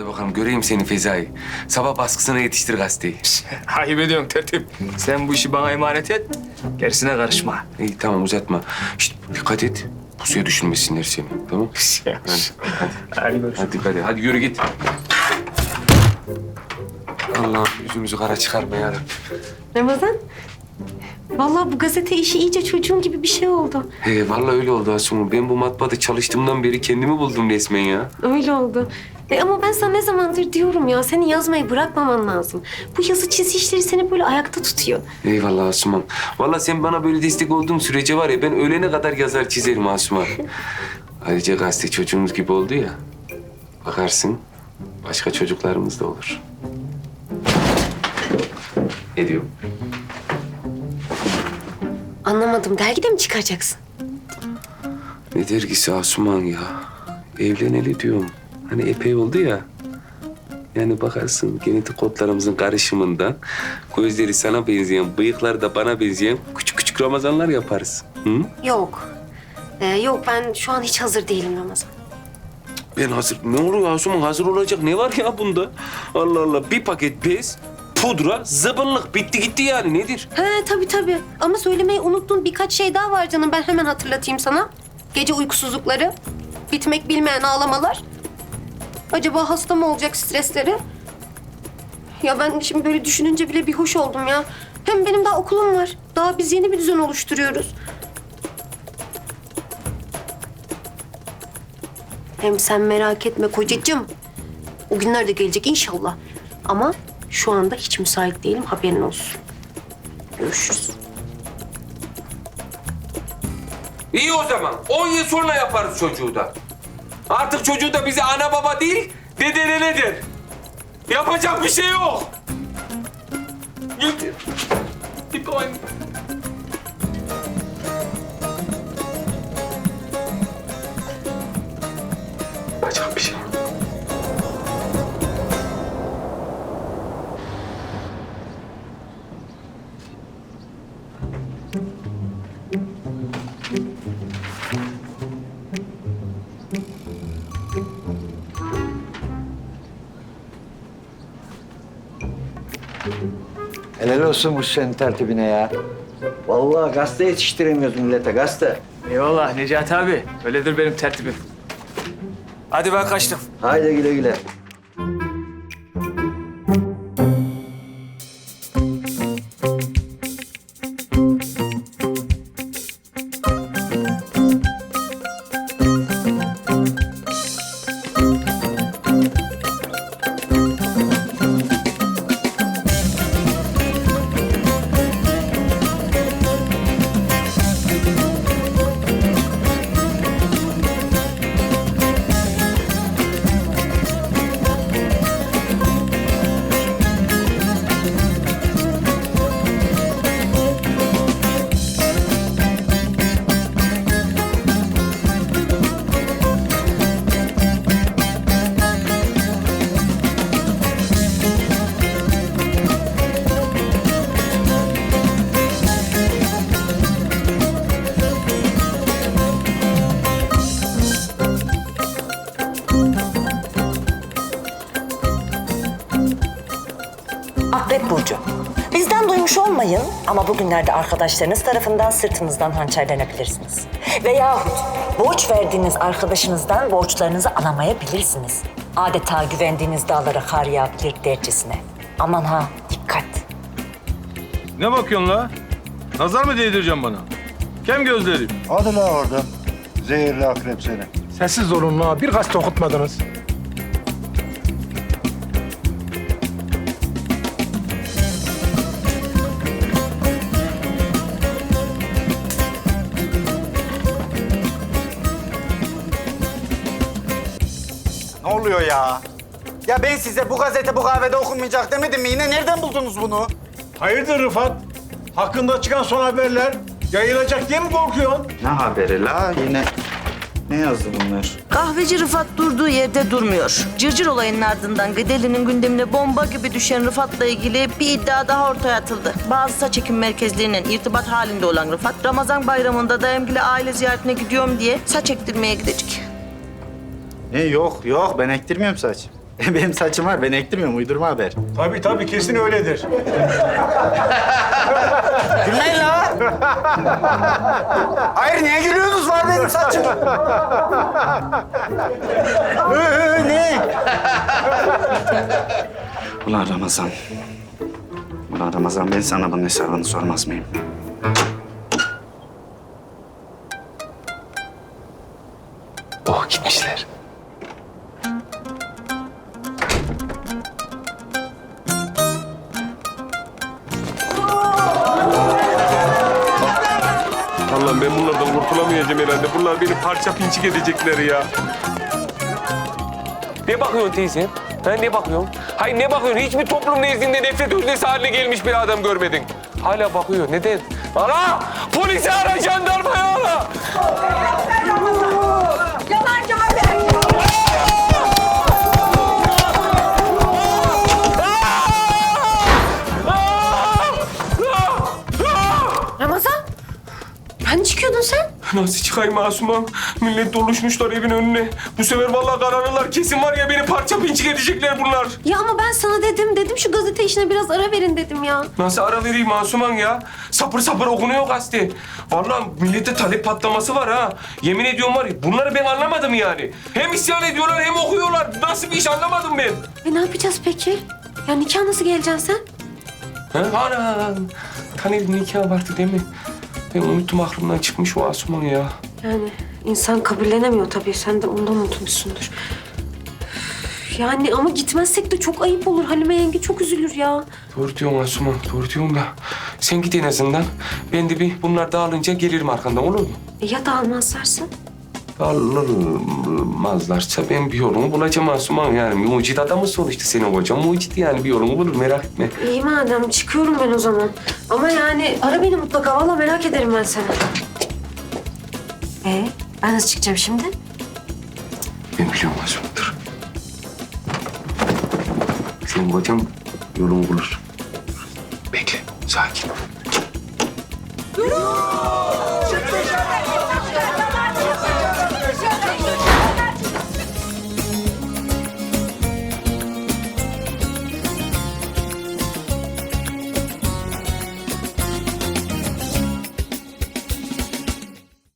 Hadi bakalım göreyim seni Fezai. Sabah baskısına yetiştir gazeteyi. Ayıp ediyorsun tertip. Sen bu işi bana emanet et. Gerisine karışma. İyi tamam uzatma. Şişt, dikkat et. Pusuya düşürmesinler seni. Tamam? Hadi, Hadi görüşürüz. hadi, hadi, hadi yürü git. Allah'ım yüzümüzü kara çıkarma ya. Ramazan, vallahi bu gazete işi iyice çocuğun gibi bir şey oldu. He, vallahi öyle oldu Asuman. Ben bu matbaada çalıştığımdan beri kendimi buldum resmen ya. Öyle oldu. E ama ben sana ne zamandır diyorum ya, senin yazmayı bırakmaman lazım. Bu yazı çizi işleri seni böyle ayakta tutuyor. Eyvallah Asuman. Vallahi sen bana böyle destek olduğun sürece var ya ben ölene kadar yazar çizerim Asuman. Ayrıca gazete çocuğumuz gibi oldu ya. Bakarsın başka çocuklarımız da olur. Ne diyor? Anlamadım, dergide mi çıkaracaksın? Ne dergisi Asuman ya? Evleneli diyorum. Hani epey oldu ya. Yani bakarsın genetik kodlarımızın karışımından gözleri sana benzeyen, bıyıkları da bana benzeyen küçük küçük Ramazanlar yaparız. Hı? Yok. Ee, yok, ben şu an hiç hazır değilim Ramazan. Ben hazır. Ne oluyor Asuman? Hazır olacak ne var ya bunda? Allah Allah. Bir paket bez, pudra, zıbınlık. Bitti gitti yani. Nedir? He tabii tabii. Ama söylemeyi unuttuğun birkaç şey daha var canım. Ben hemen hatırlatayım sana. Gece uykusuzlukları, bitmek bilmeyen ağlamalar. Acaba hasta mı olacak stresleri? Ya ben şimdi böyle düşününce bile bir hoş oldum ya. Hem benim daha okulum var. Daha biz yeni bir düzen oluşturuyoruz. Hem sen merak etme kocacığım. O günler de gelecek inşallah. Ama şu anda hiç müsait değilim haberin olsun. Görüşürüz. İyi o zaman. 10 yıl sonra yaparız çocuğu da. Artık çocuğu da bize ana baba değil, dede nenedir. Yapacak bir şey yok. Git. Git o Helal olsun bu senin tertibine ya. Vallahi gazete yetiştiremiyoruz millete gazete. Eyvallah Necati abi. Öyledir benim tertibim. Hadi ben kaçtım. Haydi güle güle. Olmayın ama bugünlerde arkadaşlarınız tarafından sırtınızdan hançerlenebilirsiniz. Veyahut borç verdiğiniz arkadaşınızdan borçlarınızı alamayabilirsiniz. Adeta güvendiğiniz dağlara kar yağabilir dercesine. Aman ha dikkat. Ne bakıyorsun la? Nazar mı değdireceğim bana? Kem gözlerim. Hadi la orada. Zehirli akrep seni. Sessiz olun la. Bir gazete okutmadınız. Ya? Ya ben size bu gazete bu kahvede okunmayacak demedim mi? Yine nereden buldunuz bunu? Hayırdır Rıfat? Hakkında çıkan son haberler yayılacak diye mi korkuyorsun? Ne haberi la? Yine ne yazdı bunlar? Kahveci Rıfat durduğu yerde durmuyor. Cırcır olayının ardından Gıdeli'nin gündemine bomba gibi düşen Rıfat'la ilgili bir iddia daha ortaya atıldı. Bazı saç ekim merkezlerinin irtibat halinde olan Rıfat, Ramazan bayramında dayımgile aile ziyaretine gidiyorum diye saç ektirmeye gidecek. Ne yok yok ben ektirmiyorum saç. Benim saçım var. Ben ektirmiyorum. Uydurma haber. Tabii tabii kesin öyledir. Gülmeyin la. Hayır niye gülüyorsunuz? Var benim saçım. Ee, ne? Ulan Ramazan. Ulan Ramazan ben sana bunun hesabını sormaz mıyım? Ben bunlardan kurtulamayacağım herhalde. Bunlar beni parça pinçik edecekler ya. Ne bakıyorsun teyze? Ha ne bakıyorsun? Hayır ne bakıyorsun? Hiçbir toplum nezdinde nefret öznesi haline gelmiş bir adam görmedin. Hala bakıyor. Neden? Ana! Polisi ara, jandarmayı ara! Ramazan? Nasıl çıkayım Asuman? Millet doluşmuşlar evin önüne. Bu sefer vallahi kararırlar. Kesin var ya beni parça pinçik edecekler bunlar. Ya ama ben sana dedim. Dedim şu gazete işine biraz ara verin dedim ya. Nasıl ara vereyim Asuman ya? Sapır sapır okunuyor gazete. Vallahi millete talep patlaması var ha. Yemin ediyorum var ya bunları ben anlamadım yani. Hem isyan ediyorlar hem okuyorlar. Nasıl bir iş anlamadım ben. E ne yapacağız peki? Ya nikah nasıl geleceksin sen? Ha? Ana! Taner'in nikahı vardı değil mi? Ben unuttum aklımdan çıkmış o Asuman ya. Yani insan kabullenemiyor tabii. Sen de ondan unutmuşsundur. Üf, Yani ama gitmezsek de çok ayıp olur. Halime yenge çok üzülür ya. Doğru diyorsun Asuman, doğru diyorsun da. Sen git en azından. Ben de bir bunlar dağılınca gelirim arkandan olur mu? E ya dağılmazlarsa? Dağılmazlarsa ben bir yolumu bulacağım Asuman yani. Mucit adamı sonuçta senin kocan. Mucit yani bir yolumu bulur merak etme. İyi madem çıkıyorum ben o zaman. Ama yani ara beni mutlaka. Vallahi merak ederim ben seni. Ee, ben nasıl çıkacağım şimdi? Ben biliyorum Asuman dur. Senin kocan yolumu bulur. Bekle, sakin.